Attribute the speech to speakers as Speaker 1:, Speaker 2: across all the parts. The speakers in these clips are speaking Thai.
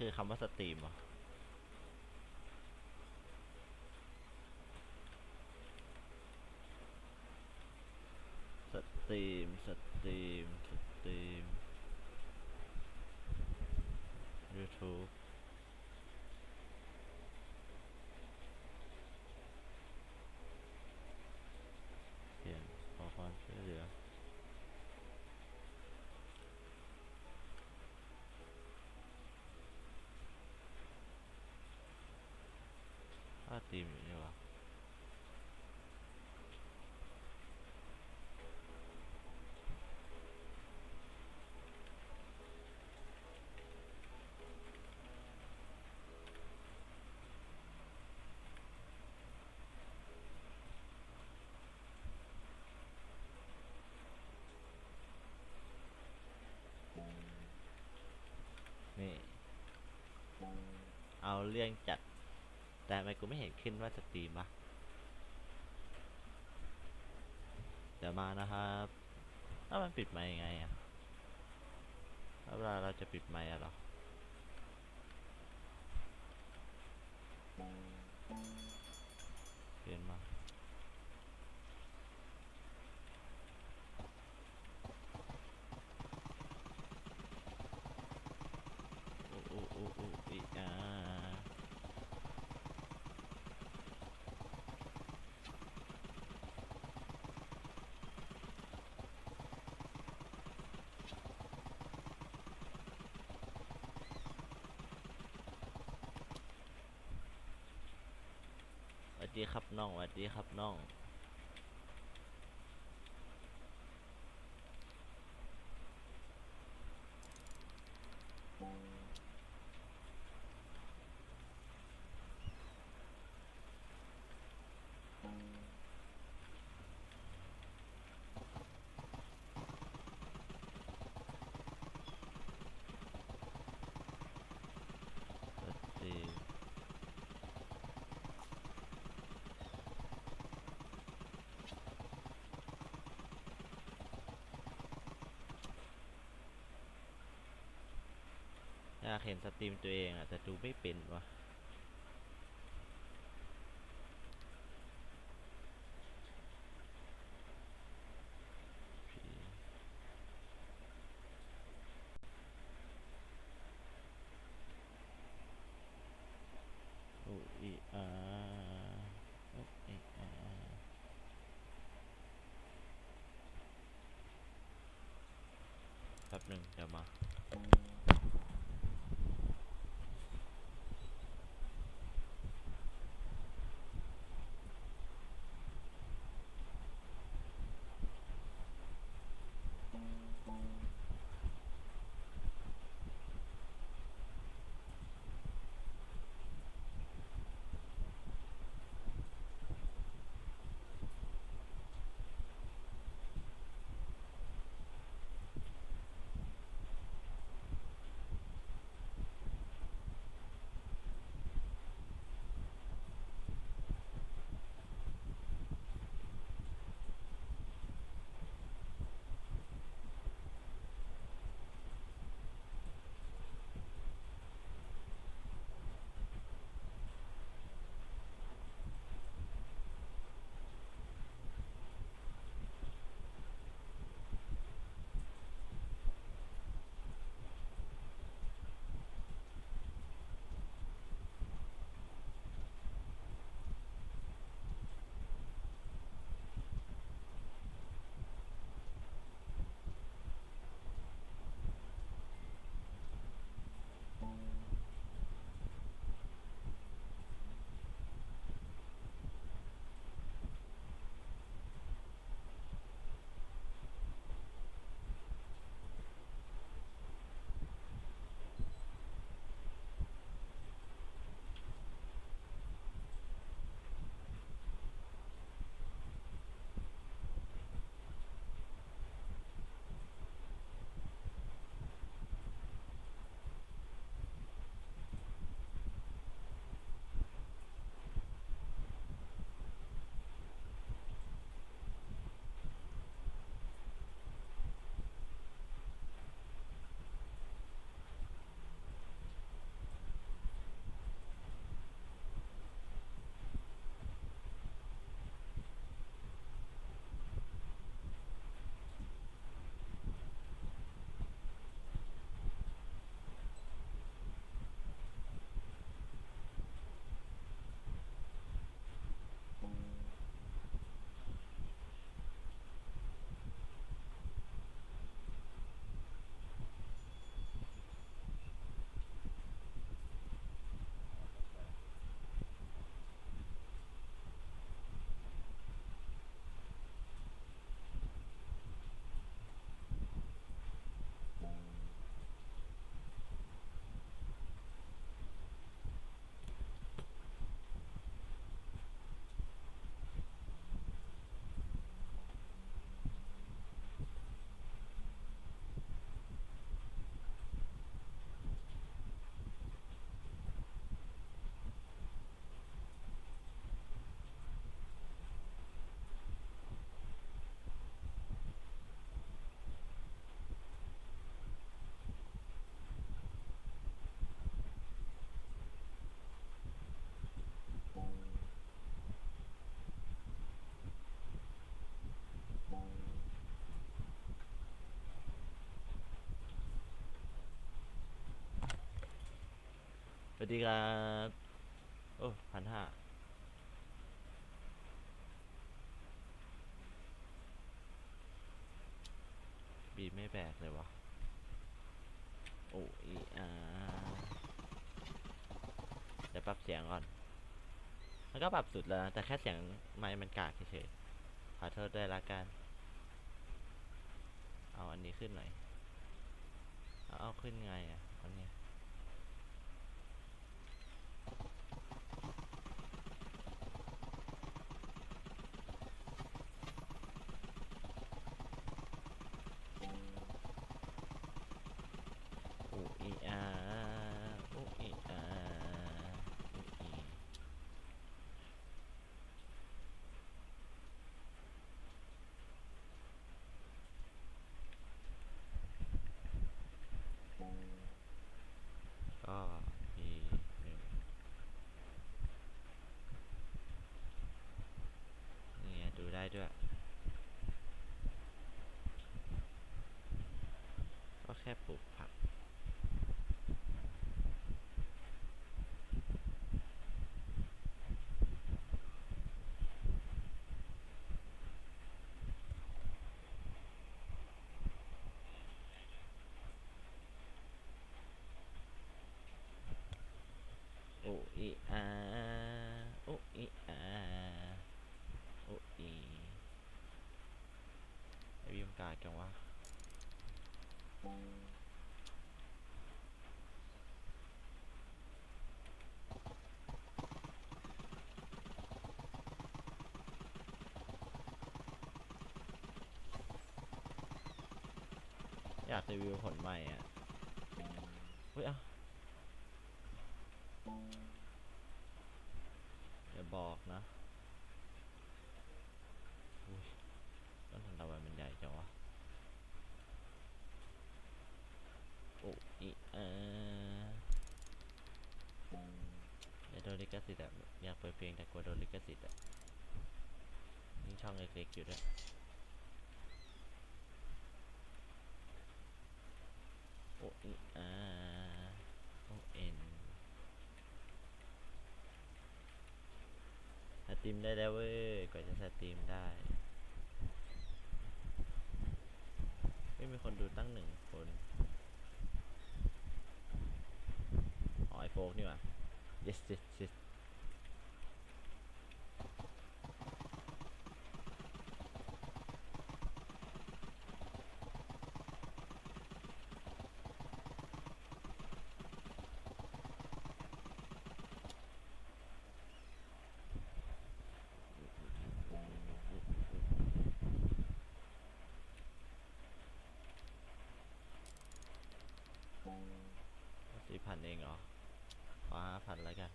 Speaker 1: คือคำว่าสตรีมวะสตรีม สตรีม สตรีม YouTube เขียนขอความช่วยเหลือ ถ้าตีมอยู่นี่วะนี่ เรื่องจัด แต่ทำไมกูไม่เห็นขึ้นว่าสตรีมวะเดี๋ยวมานะครับถ้าวมันปิดไมค์ยังไงอะเวลาเราจะปิดไมค์อะหรอ เปลี่ยนมา โอ้โอ้โอ้โอ้อีอ่า สวัส ดีครับน้องสวัสดีครับน้องากเห็นสตรีมตัวเองอะแต่ดูไม่เป็นวะโออีอาโออีอาแป๊บหนึ่งเดี๋ยวมา วัสดีครับ โอ้พันห้าบีไม่แบกเลยวะ โอ้อีอาเดี๋ยวปรับเสียงก่อน มันก็ปรับสุดแล้วนะ แต่แค่เสียงไมค์มันกากเฉยๆ ขอโทษด้วยละกัน เอาอันนี้ขึ้นหน่อย เอาขึ้นไงอะอันนี้ย อูอีอาอูอีอาอูอีก็มีหนึ่งนี่ไงดูได้ด้วย ก็แค่ปลูกผัก โออีอาโออีอาโออีไอวิมกาดจังวะอยาก รีวิวผลใหม่อะเฮ้ยเอะอย่าบอกนะอุ้ยต้นทันตะวันมันใหญ่จังวะโอ้อีเอออย่าโดนลิขสิทธิ์อะอยากเปิดเพลงแต่กลัวโดนลิขสิทธิ์อะยิ่งช่องเล็กๆอยู่ด้วยโอ้อีอาโอเอ็น สตรีม ได้แล้วเว้ยกว่าจะสตรีมได้ ไม่มีคนดูตั้งหนึ่งคนอ๋อไอโฟกนี่ว่ะ yes yes yes สี่ พันเองเหรอ ขอห้าพันแล้วกัน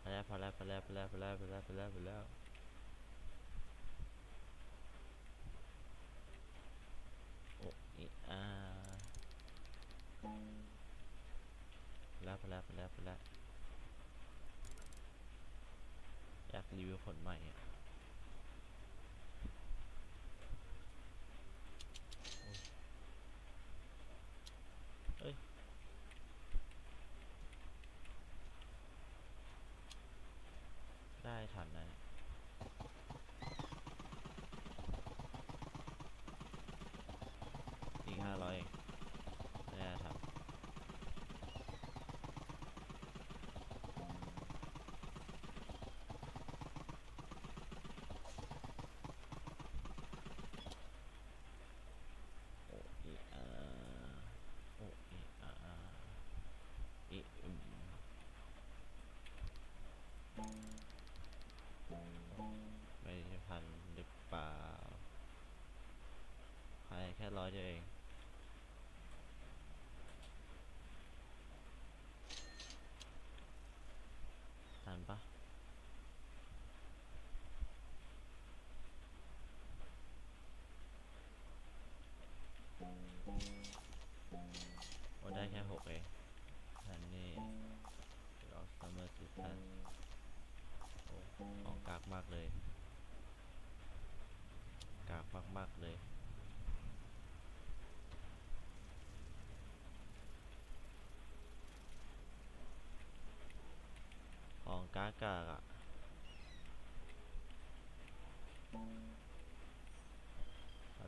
Speaker 1: พอแล้วพอแล้วพอแล้วพอแล้วพอแล้วพอแล้วพอแล้วพอแล้วโอ้อีอาพอแล้วพอแล้วพอแล้วพอแล้วอยากรีวิวผลใหม่อะ ได้ทันนะอีกห้าร้อยเองไม่ได้ทำโออีอาโออีอาอีอืม ไม่ใช่พันหรือเปล่าขายแค่ ร้อยเดียวเอง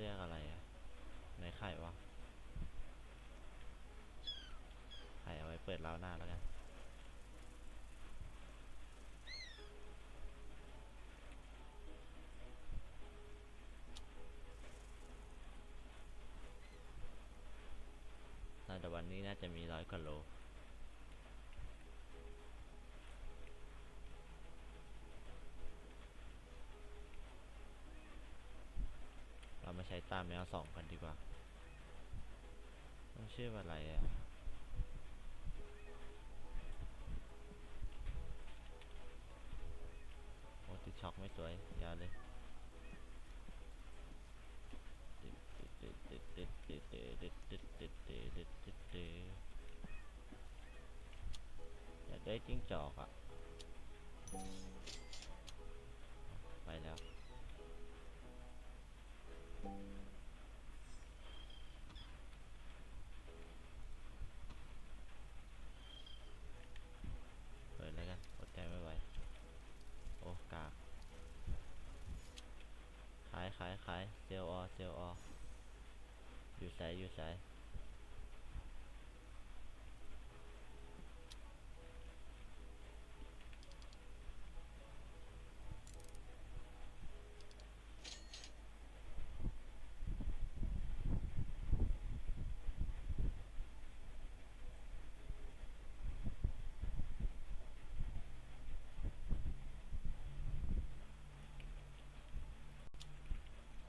Speaker 1: เรียกอะไรอะในไข่วะไข่เอาไว้เปิดราวหน้าแล้วกันาสองกันดีกว่าต้องชื่ออะไรอะโอ้ติช็อกไม่สวยยาเลยอยากได้จิ้งจอกอะ ขายขายเซลออเซลอออยู่ใสอยู่ใส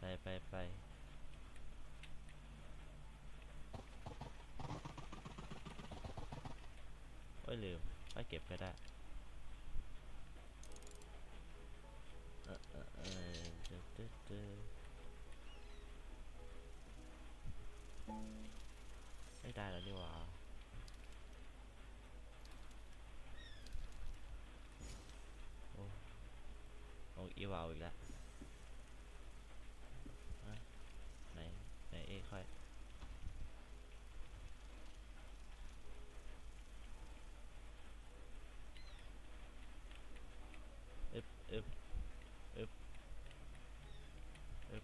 Speaker 1: ไปไปไปโอ้ยลืมไปเก็บก็ได้เออเออเออตึ๊ดตึ๊ดตึ๊ดไม่ได้แล้วนี่หว่าโอ้โอ้อีวาวอีกแล้วอะไหน ไหนเอ้ค่อย อึบอึบอึบอึบ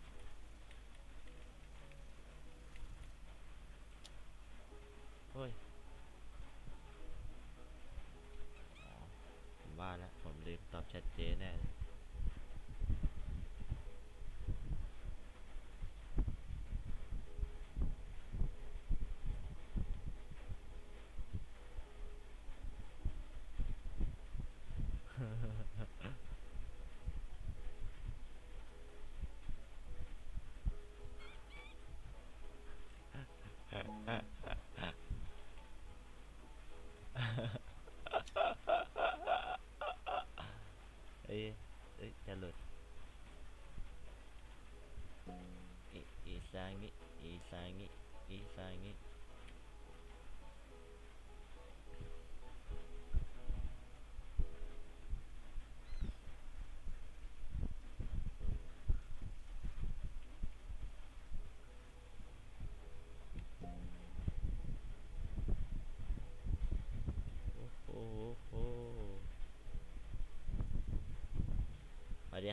Speaker 1: เฮ้ย อ๋อ ผมว่าแล้ว ผมลืมตอบแชท เจแน่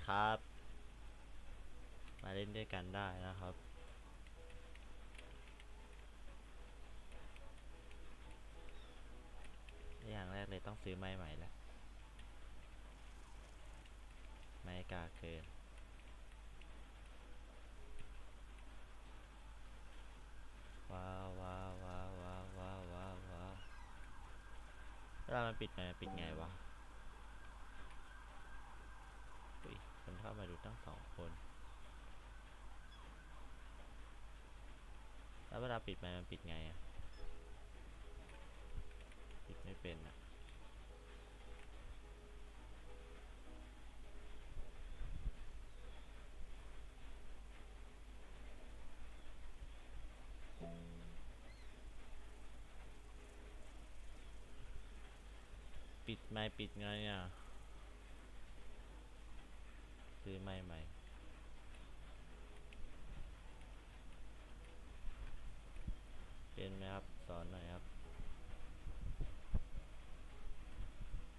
Speaker 1: ครับ มาเล่นด้วยกันได้นะครับ อย่างแรกเลยต้องซื้อไม้ใหม่แล้วไม้กาเกินว้าวว้าวว้าวว้าวว้าวว้าวเวลามันปิดไงปิดไงวะอุ้ยคน เข้ามาดูตั้งสองคน แล้วเวลาปิดไมค์มันปิดไงอะปิดไม่เป็นอะปิดไมค์ปิดไงอะ ซื้อไม่ใหม่เป็นไหมครับ สอนหน่อยครับ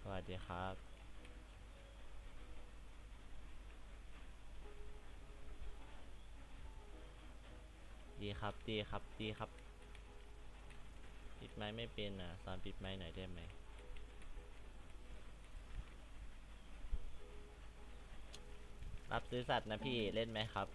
Speaker 1: สวัสดีครับ ดีครับ ดีครับ ดีครับ ปิดไม้ไม่เป็นอะ สอนปิดไม้หน่อยได้ไหม รับซื้อสัตว์นะพี่เล่นไหมครับ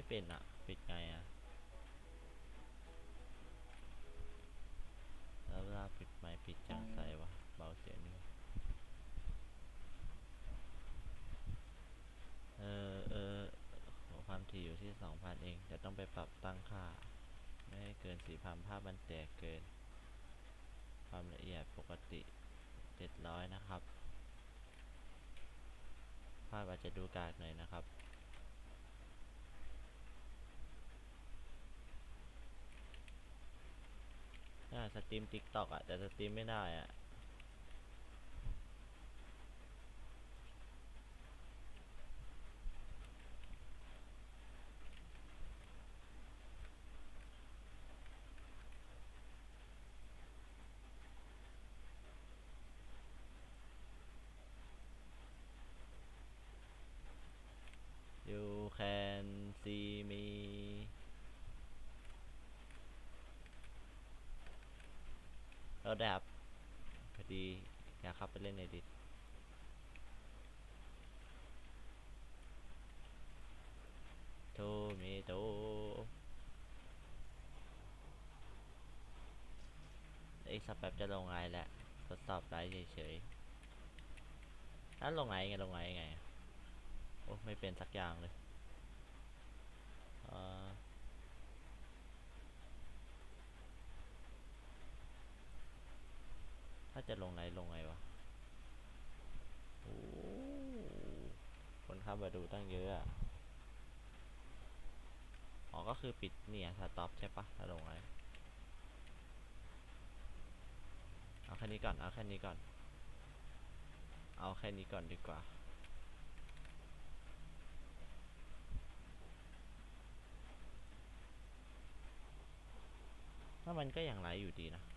Speaker 1: ไม่เป็นอะปิดไงอะแล้วเวลาปิดไม้ปิดจังใส่วะเบาเสียงนี่เออเออขอความถี่อยู่ที่สองพันเองเดี๋ยวต้องไปปรับตั้งค่า ไม่ให้เกินสี่พันภาพมันแตกเกิน ความละเอียดปกติเจ็ดร้อยนะครับภาพอาจจะดูกากหน่อยนะครับ น่าสตรีมติ๊กต็อกอะแต่สตรีมไม่ได้อะยูแคนซีมี ได้ครับพอดีอยากเข้าไปเล่นในดิสโทเมโตอีกสักแป๊บจะลงไลน์แล้วทดสอบไลน์เฉยๆถ้าลงไลน์ไงลงไลน์ไง โอ้ ไม่เป็นสักอย่างเลยอ่า จะลงไหนลงไงวะโอ้คนเข้ามาดูตั้งเยอะอะอ๋อก็คือปิดเนี่ยสต็อปใช่ปะถ้าลงไงเอาแค่นี้ก่อน เอาแค่นี้ก่อน เอาแค่นี้ก่อนดีกว่า ถ้ามันก็ยังไลอยู่ดีนะ